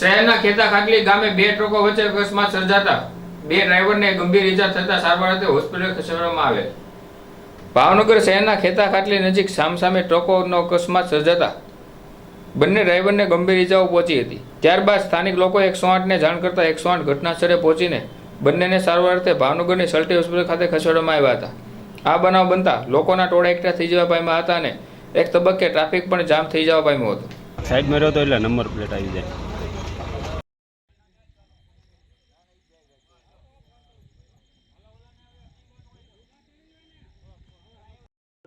શહેરના ખેતા ખાટલી ગામે બે ટ્રકો વચ્ચે અકસ્માત સર્જાતા બે ડ્રાઈવરને ગંભીર ઈજા થતા સારવાર અર્થે હોસ્પિટલ ખસેડવામાં આવેલ. ભાવનગર શહેરના ખેતા ખાટલી નજીક સામસામે ટ્રકોનો અકસ્માત સર્જાતા બંને ડ્રાઈવરને ગંભીર ઈજાઓ પહોંચી હતી. ત્યારબાદ સ્થાનિક લોકો એકસો આઠને જાણ કરતા એકસો આઠ ઘટના સ્થળે પહોંચીને બંનેને સારવાર અર્થે ભાવનગરની સલ્ટી હોસ્પિટલ ખાતે ખસેડવામાં આવ્યા હતા. આ બનાવ બનતા લોકોના ટોળા એકઠા થઈ જવા પામ્યા હતા અને એક તબક્કે ટ્રાફિક પણ જામ થઈ જવા પામ્યો હતો. સાઈડમાં રહ્યો તો એટલે નંબર પ્લેટ આવી જાય.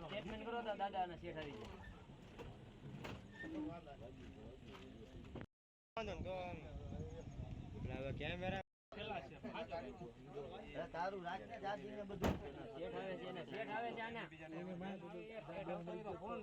સ્ટેટમેન્ટ કરો તો અને શેઠ આવી જાય. તારું રાખને દાદી ને બધું. શેઠ આવે છે એને શેઠ આવે છે આના. ફોન